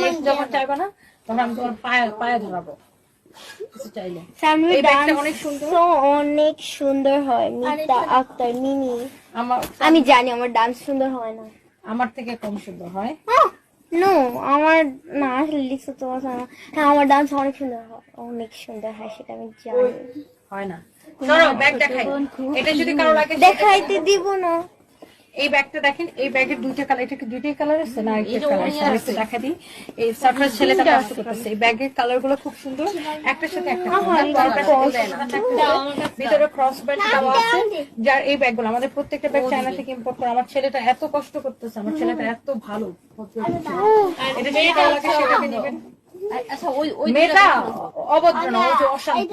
Next যখন চাইবে না তখন আমি তোমার পায়ে পায়ে ধরাবো। অনেক সুন্দর। হয় মিতা আক্তার মিনি আমি জানি আমার ডান্স সুন্দর হয় না। আমার থেকে কম সুন্দর হয়। নো আমার না আসলে লিখছো তোমার হ্যাঁ আমার ডান্স অনেক সুন্দর হয় অনেক সুন্দর হয় সেটা আমি জানি। হয় না। ধরো ব্যাগ দেখাই এটা যদি কারও লাগে দেখাইতে দিব না। এই ব্যাগটা দেখেন এই ব্যাগের দুইটা কালার এটা কি দুইটাই কালার আছে? না একটা কালার আছে আমি একটু দেখা দিই। এই সারপ্রাইজ ছেলেটা কষ্ট করতেছে এই ব্যাগের কালারগুলো খুব সুন্দর। একটার সাথে একটা ভিতরে ক্রস বেল্ট দেওয়া আছে। যার এই ব্যাগগুলো আমাদের প্রত্যেকটা ব্যাগ চায়না থেকে ইম্পোর্ট করা। আমার ছেলেটা এত কষ্ট করতেছে আমার ছেলেটা এত ভালো। এটা যদি কারও লাগে সেটাকে নেবেন। আচ্ছা ওই ওই মেয়েটা অভদ্র না ও যে অশান্ত।